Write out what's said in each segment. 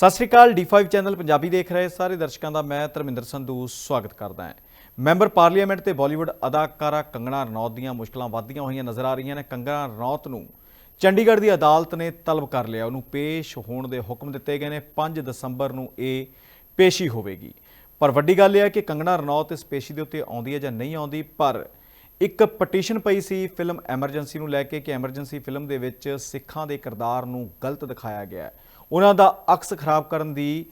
ਸਤਿ ਸ਼੍ਰੀ ਅਕਾਲ D5 channel Punjabi ਦੇਖ ਰਹੇ ਸਾਰੇ ਦਰਸ਼ਕਾਂ ਦਾ ਮੈਂ ਧਰਮਿੰਦਰ ਸੰਧੂ ਸਵਾਗਤ ਕਰਦਾ ਹਾਂ। ਮੈਂਬਰ ਪਾਰਲੀਮੈਂਟ ਤੇ ਬਾਲੀਵੁੱਡ ਅਦਾਕਾਰਾ ਕੰਗਣਾ ਰਣੌਤ ਦੀਆਂ ਮੁਸ਼ਕਲਾਂ ਵੱਧਦੀਆਂ ਹੋਈਆਂ ਨਜ਼ਰ ਆ ਰਹੀਆਂ ਨੇ। ਕੰਗਣਾ ਰਣੌਤ ਨੂੰ ਚੰਡੀਗੜ੍ਹ ਦੀ ਅਦਾਲਤ ਨੇ ਤਲਬ ਕਰ ਲਿਆ। ਉਹਨੂੰ ਪੇਸ਼ ਹੋਣ ਦੇ ਹੁਕਮ ਦਿੱਤੇ ਗਏ ਨੇ। 5 ਦਸੰਬਰ ਨੂੰ ਇਹ ਪੇਸ਼ੀ ਹੋਵੇਗੀ। ਪਰ ਵੱਡੀ ਗੱਲ ਇਹ ਹੈ ਕਿ ਕੰਗਣਾ ਰਣੌਤ ਇਸ ਪੇਸ਼ੀ ਦੇ ਉੱਤੇ ਆਉਂਦੀ ਹੈ ਜਾਂ ਨਹੀਂ ਆਉਂਦੀ, ਪਰ ਇੱਕ ਪਟੀਸ਼ਨ ਪਈ ਸੀ ਫਿਲਮ ਐਮਰਜੈਂਸੀ ਨੂੰ ਲੈ ਕੇ ਕਿ ਐਮਰਜੈਂਸੀ ਫਿਲਮ ਦੇ ਵਿੱਚ ਸਿੱਖਾਂ ਦੇ ਕਿਰਦਾਰ ਨੂੰ ਗਲਤ ਦਿਖਾਇਆ ਗਿਆ ਹੈ। ਉਹਨਾਂ ਦਾ ਅਕਸ ਖਰਾਬ ਕਰਨ ਦੀ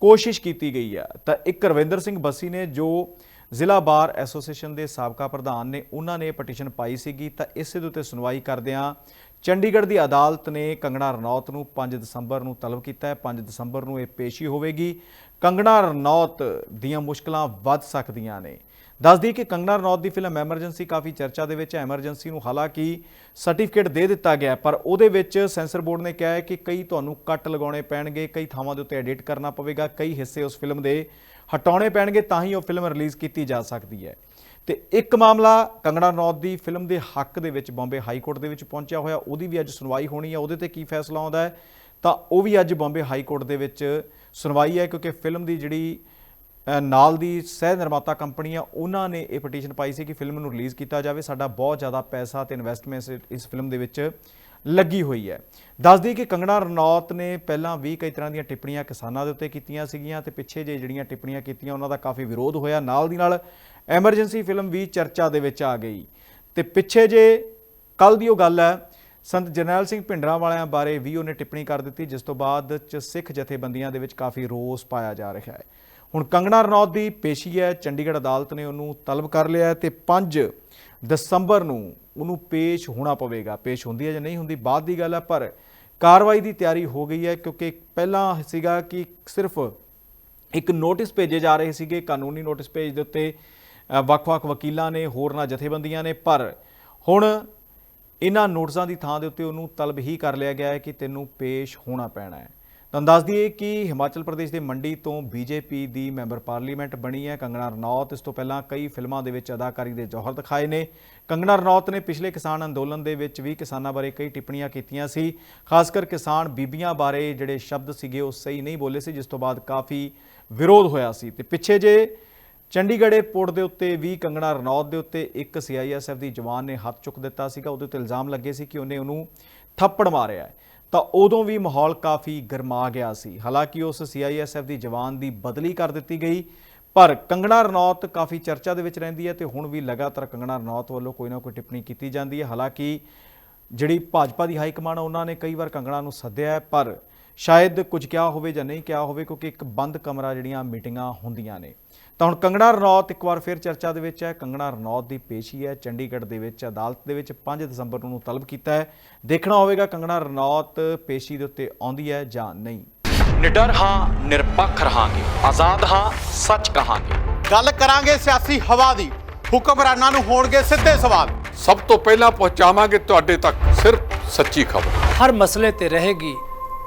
ਕੋਸ਼ਿਸ਼ ਕੀਤੀ ਗਈ ਹੈ। ਤਾਂ ਇੱਕ ਰਵਿੰਦਰ ਸਿੰਘ ਬੱਸੀ ਨੇ ਜੋ ਜ਼ਿਲ੍ਹਾ ਬਾਰ ਐਸੋਸੀਏਸ਼ਨ ਦੇ ਸਾਬਕਾ ਪ੍ਰਧਾਨ ਨੇ, ਉਹਨਾਂ ਨੇ ਪਟੀਸ਼ਨ ਪਾਈ ਸੀਗੀ। ਤਾਂ ਇਸੇ ਦੇ ਉੱਤੇ ਸੁਣਵਾਈ ਕਰਦਿਆਂ ਚੰਡੀਗੜ੍ਹ ਦੀ ਅਦਾਲਤ ਨੇ ਕੰਗਣਾ ਰਣੌਤ ਨੂੰ 5 ਦਸੰਬਰ ਨੂੰ ਤਲਬ ਕੀਤਾ ਹੈ। 5 ਦਸੰਬਰ ਨੂੰ ਇਹ ਪੇਸ਼ੀ ਹੋਵੇਗੀ। ਕੰਗਣਾ ਰਣੌਤ ਦੀਆਂ ਮੁਸ਼ਕਲਾਂ ਵੱਧ ਸਕਦੀਆਂ ਨੇ। ਦੱਸਦੀ ਕਿ ਕੰਗਣਾ ਰਣੌਤ ਦੀ ਫਿਲਮ ਐਮਰਜੈਂਸੀ ਕਾਫੀ ਚਰਚਾ ਦੇ ਵਿੱਚ ਹੈ। ਐਮਰਜੈਂਸੀ ਨੂੰ ਹਾਲਾਂਕਿ ਸਰਟੀਫਿਕੇਟ ਦੇ ਦਿੱਤਾ ਗਿਆ ਪਰ ਉਹਦੇ ਵਿੱਚ ਸੈਂਸਰ ਬੋਰਡ ਨੇ ਕਿਹਾ ਹੈ ਕਿ ਕਈ ਤੁਹਾਨੂੰ ਕੱਟ ਲਗਾਉਣੇ ਪੈਣਗੇ, ਕਈ ਥਾਵਾਂ ਦੇ ਉੱਤੇ ਐਡਿਟ ਕਰਨਾ ਪਵੇਗਾ, ਕਈ ਹਿੱਸੇ ਉਸ ਫਿਲਮ ਦੇ ਹਟਾਉਣੇ ਪੈਣਗੇ, ਤਾਂ ਹੀ ਉਹ ਫਿਲਮ ਰਿਲੀਜ਼ ਕੀਤੀ ਜਾ ਸਕਦੀ ਹੈ। ਤੇ ਇੱਕ ਮਾਮਲਾ ਕੰਗਣਾ ਰਣੌਤ ਦੀ ਫਿਲਮ ਦੇ ਹੱਕ ਦੇ ਵਿੱਚ ਬੰਬੇ ਹਾਈ ਕੋਰਟ ਦੇ ਵਿੱਚ ਪਹੁੰਚਿਆ ਹੋਇਆ, ਉਹਦੀ ਵੀ ਅੱਜ ਸੁਣਵਾਈ ਹੋਣੀ ਹੈ। ਉਹਦੇ ਤੇ ਕੀ ਫੈਸਲਾ ਆਉਂਦਾ ਹੈ, ਤਾਂ ਉਹ ਵੀ ਅੱਜ ਬੰਬੇ ਹਾਈ ਕੋਰਟ ਦੇ ਵਿੱਚ ਸੁਣਵਾਈ ਹੈ, ਕਿਉਂਕਿ ਫਿਲਮ ਦੀ ਜਿਹੜੀ ਨਾਲ ਦੀ ਸਹਿ ਨਿਰਮਾਤਾ ਕੰਪਨੀ ਆ ਉਹਨਾਂ ਨੇ ਇਹ ਪਟੀਸ਼ਨ ਪਾਈ ਸੀ ਕਿ ਫਿਲਮ ਨੂੰ ਰਿਲੀਜ਼ ਕੀਤਾ ਜਾਵੇ। ਸਾਡਾ ਬਹੁਤ ਜ਼ਿਆਦਾ ਪੈਸਾ ਤੇ ਇਨਵੈਸਟਮੈਂਟ ਇਸ ਫਿਲਮ ਦੇ ਵਿੱਚ ਲੱਗੀ ਹੋਈ ਹੈ। ਦੱਸਦੀ ਕਿ ਕੰਗਣਾ ਰਣੌਤ ਨੇ ਪਹਿਲਾਂ ਵੀ ਕਈ ਤਰ੍ਹਾਂ ਦੀਆਂ ਟਿੱਪਣੀਆਂ ਕਿਸਾਨਾਂ ਦੇ ਉੱਤੇ ਕੀਤੀਆਂ ਸੀਗੀਆਂ ਤੇ ਪਿੱਛੇ ਜੇ ਜਿਹੜੀਆਂ ਟਿੱਪਣੀਆਂ ਕੀਤੀਆਂ, ਉਹਨਾਂ ਦਾ ਕਾਫੀ ਵਿਰੋਧ ਹੋਇਆ। ਨਾਲ ਦੀ ਨਾਲ ਐਮਰਜੈਂਸੀ ਫਿਲਮ ਵੀ ਚਰਚਾ ਦੇ ਵਿੱਚ ਆ ਗਈ। ਤੇ ਪਿੱਛੇ ਜੇ ਕੱਲ ਦੀ ਉਹ ਗੱਲ ਹੈ, ਸੰਤ ਜਰਨੈਲ ਸਿੰਘ ਭਿੰਡਰਾਂ ਵਾਲਿਆਂ ਬਾਰੇ ਵੀ ਉਹਨੇ ਟਿੱਪਣੀ ਕਰ ਦਿੱਤੀ, ਜਿਸ ਤੋਂ ਬਾਅਦ ਚ ਸਿੱਖ ਜਥੇਬੰਦੀਆਂ ਦੇ ਵਿੱਚ ਕਾਫੀ ਰੋਸ ਪਾਇਆ ਜਾ ਰਿਹਾ ਹੈ। ਹੁਣ ਕੰਗਣਾ ਰਣੌਤ ਦੀ ਪੇਸ਼ੀ ਹੈ, ਚੰਡੀਗੜ੍ਹ ਅਦਾਲਤ ਨੇ ਉਹਨੂੰ ਤਲਬ ਕਰ ਲਿਆ ਹੈ ਤੇ 5 ਦਸੰਬਰ ਨੂੰ ਉਹਨੂੰ ਪੇਸ਼ ਹੋਣਾ ਪਵੇਗਾ। ਪੇਸ਼ ਹੁੰਦੀ ਹੈ ਜਾਂ ਨਹੀਂ ਹੁੰਦੀ ਬਾਅਦ ਦੀ ਗੱਲ ਹੈ, ਪਰ ਕਾਰਵਾਈ ਦੀ ਤਿਆਰੀ ਹੋ ਗਈ ਹੈ ਕਿਉਂਕਿ ਪਹਿਲਾਂ ਸੀਗਾ ਕਿ ਸਿਰਫ ਇੱਕ ਨੋਟਿਸ ਭੇਜੇ ਜਾ ਰਹੇ ਸੀਗੇ, ਕਾਨੂੰਨੀ ਨੋਟਿਸ ਭੇਜ ਦੇ ਉੱਤੇ ਵੱਖ-ਵੱਖ ਵਕੀਲਾਂ ਨੇ ਹੋਰਨਾਂ ਜਥੇਬੰਦੀਆਂ ਨੇ, ਪਰ ਹੁਣ ਇਹਨਾਂ ਨੋਟਿਸਾਂ ਦੀ ਥਾਂ ਦੇ ਉੱਤੇ ਉਹਨੂੰ ਤਲਬ ਹੀ ਕਰ ਲਿਆ ਗਿਆ ਹੈ ਕਿ ਤੈਨੂੰ ਪੇਸ਼ ਹੋਣਾ ਪੈਣਾ ਹੈ। ਤੁਹਾਨੂੰ ਦੱਸ ਦਈਏ ਕਿ ਹਿਮਾਚਲ ਪ੍ਰਦੇਸ਼ ਦੇ ਮੰਡੀ ਤੋਂ ਬੀਜੇਪੀ ਦੀ ਮੈਂਬਰ ਪਾਰਲੀਮੈਂਟ ਬਣੀ ਹੈ। ਕੰਗਣਾ ਰਣੌਤ, ਇਸ ਤੋਂ ਪਹਿਲਾਂ ਕਈ ਫਿਲਮਾਂ ਦੇ ਵਿੱਚ ਅਦਾਕਾਰੀ ਦੇ ਜੌਹਰ ਦਿਖਾਏ ਨੇ। ਕੰਗਣਾ ਰਣੌਤ ਨੇ ਪਿਛਲੇ ਕਿਸਾਨ ਅੰਦੋਲਨ ਦੇ ਵਿੱਚ ਵੀ ਕਿਸਾਨਾਂ ਬਾਰੇ ਕਈ ਟਿੱਪਣੀਆਂ ਕੀਤੀਆਂ ਸੀ। ਖਾਸ ਕਰ ਕਿਸਾਨ ਬੀਬੀਆਂ ਬਾਰੇ ਜਿਹੜੇ ਸ਼ਬਦ ਸੀਗੇ ਉਹ ਸਹੀ ਨਹੀਂ ਬੋਲੇ ਸੀ, ਜਿਸ ਤੋਂ ਬਾਅਦ ਕਾਫੀ ਵਿਰੋਧ ਹੋਇਆ ਸੀ। ਤੇ ਪਿੱਛੇ ਜੇ ਚੰਡੀਗੜ੍ਹ ਏਅਰਪੋਰਟ ਦੇ ਉੱਤੇ ਵੀ ਕੰਗਣਾ ਰਣੌਤ ਦੇ ਉੱਤੇ ਇੱਕ ਸੀਆਈਐਸਐਫ ਦੀ ਜਵਾਨ ਨੇ ਹੱਥ ਚੁੱਕ ਦਿੱਤਾ ਸੀਗਾ। ਉਹਦੇ ਉੱਤੇ ਇਲਜ਼ਾਮ ਲੱਗੇ ਸੀ ਕਿ ਉਹਨੇ ਉਹਨੂੰ ਥੱਪੜ ਮਾਰਿਆ ਹੈ। ਤਾਂ ਉਦੋਂ ਵੀ ਮਾਹੌਲ ਕਾਫੀ ਗਰਮਾ ਗਿਆ ਸੀ। ਹਾਲਾਂਕਿ ਉਸ ਸੀਆਈਐਸਐਫ ਦੀ ਜਵਾਨ ਦੀ ਬਦਲੀ ਕਰ ਦਿੱਤੀ ਗਈ ਪਰ ਕੰਗਣਾ ਰਣੌਤ ਕਾਫੀ ਚਰਚਾ ਦੇ ਵਿੱਚ ਰਹਿੰਦੀ ਹੈ ਤੇ ਹੁਣ ਵੀ ਲਗਾਤਾਰ ਕੰਗਣਾ ਰਣੌਤ ਵੱਲੋਂ ਕੋਈ ਨਾ ਕੋਈ ਟਿੱਪਣੀ ਕੀਤੀ ਜਾਂਦੀ ਹੈ। ਹਾਲਾਂਕਿ ਜਿਹੜੀ ਭਾਜਪਾ ਦੀ ਹਾਈ ਕਮਾਂਡ ਉਹਨਾਂ ਨੇ ਕਈ ਵਾਰ ਕੰਗਣਾ ਨੂੰ ਸੱਦਿਆ ਹੈ, ਪਰ ਸ਼ਾਇਦ ਕੁਝ ਕਿਹਾ ਹੋਵੇ ਜਾਂ ਨਹੀਂ ਕਿਹਾ ਹੋਵੇ ਕਿਉਂਕਿ ਇੱਕ ਬੰਦ ਕਮਰਾ ਜਿਹੜੀਆਂ ਮੀਟਿੰਗਾਂ ਹੁੰਦੀਆਂ ਨੇ। ਤਾਂ ਹੁਣ ਕੰਗਣਾ ਰਣੌਤ ਇੱਕ ਵਾਰ ਫਿਰ ਚਰਚਾ ਦੇ ਵਿੱਚ ਹੈ। ਕੰਗਣਾ ਰਣੌਤ ਦੀ ਪੇਸ਼ੀ ਹੈ। ਚੰਡੀਗੜ੍ਹ ਦੇ ਵਿੱਚ ਅਦਾਲਤ ਦੇ ਵਿੱਚ 5 ਦਸੰਬਰ ਨੂੰ ਉਹਨੂੰ ਤਲਬ ਕੀਤਾ ਹੈ। ਦੇਖਣਾ ਹੋਵੇਗਾ ਕੰਗਣਾ ਰਣੌਤ ਪੇਸ਼ੀ ਦੇ ਉੱਤੇ ਆਉਂਦੀ ਹੈ ਜਾਂ ਨਹੀਂ। ਨਿਡਰ ਹਾਂ ਨਿਰਪੱਖ ਰਹਾਂਗੇ। ਆਜ਼ਾਦ ਹਾਂ ਸੱਚ ਕਹਾਂਗੇ। ਗੱਲ ਕਰਾਂਗੇ ਸਿਆਸੀ ਹਵਾ ਦੀ। ਹੁਕਮਰਾਨਾਂ ਨੂੰ ਹੋਣਗੇ ਸਿੱਧੇ ਸਵਾਲ। ਸਭ ਤੋਂ ਪਹਿਲਾਂ ਪਹੁੰਚਾਵਾਂਗੇ ਤੁਹਾਡੇ ਤੱਕ ਸਿਰਫ ਸੱਚੀ ਖਬਰ। ਹਰ ਮਸਲੇ ਤੇ ਰਹੇਗੀ